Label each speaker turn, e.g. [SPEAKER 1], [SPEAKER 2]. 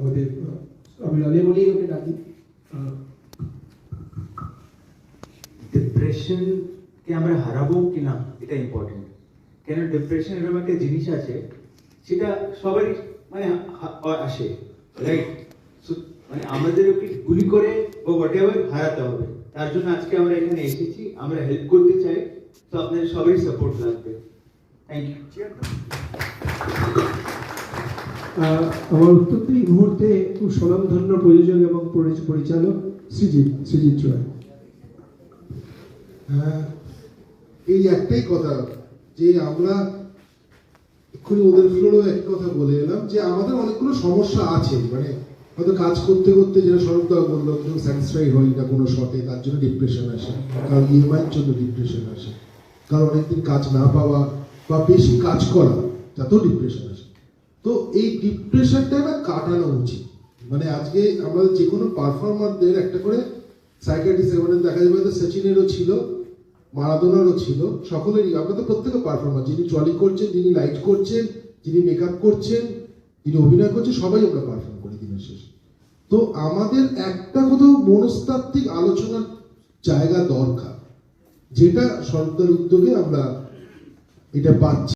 [SPEAKER 1] আমাদের আমি লালে বলেই ওকে ডাকি।
[SPEAKER 2] ডিপ্রেশনকে আমরা হারাবো কিনা এটা ইম্পর্টেন্ট কেন ডিপ্রেশন এরকম একটা জিনিস আছে সেটা সবারই মানে আসে রাইট মানে আমাদের ওকে গুলি করে বা হোয়াট এভার হারাতে হবে তার জন্য আজকে আমরা এখানে এসেছি আমরা হেল্প করতে চাই তো আপনাদের সবারই সাপোর্ট লাগবে। থ্যাংক ইউ
[SPEAKER 1] আমার অত্যন্ত এই মুহূর্তে খুব স্বনামধন্য প্রযোজক এবং পরি- পরিচালক সৃজিৎ সৃজিৎ রয়।
[SPEAKER 3] এই একটাই কথা, যে আমরা এক্ষুনি ওদের ফ্লোরেও এক কথা বলে এলাম, যে আমাদের অনেকগুলো সমস্যা আছে মানে হয়তো কাজ করতে করতে যেটা সরকার বলল কেউ স্যাটিসফাই হয় না কোনো শটে, তার জন্য ডিপ্রেশন আসে, কারণ ইএমআইয়ের জন্য ডিপ্রেশন আসে, কারণ অনেকদিন কাজ না পাওয়া বা বেশি কাজ করা, তাতেও ডিপ্রেশন আসে। তো এই ডিপ্রেশনটা না কাটানো উচিত। মানে আজকে আমাদের যে কোনো পারফর্মারদের একটা করে সাইকাটিস্ট মানে দেখা যাবে, হয়তো সচিনেরও ছিল মারাদোনারও ছিল, সকলেরই, আমরা তো প্রত্যেকে পারফর্মার যিনি ট্রলি করছেন, যিনি লাইট করছেন, যিনি মেকআপ করছেন, যিনি অভিনয় করছেন, সবাই আমরা পারফর্ম করি দিনের শেষে। তো আমাদের একটা কোথাও মনস্তাত্ত্বিক আলোচনার জায়গা দরকার, যেটা সরকার উদ্যোগে আমরা এটা পাচ্ছি।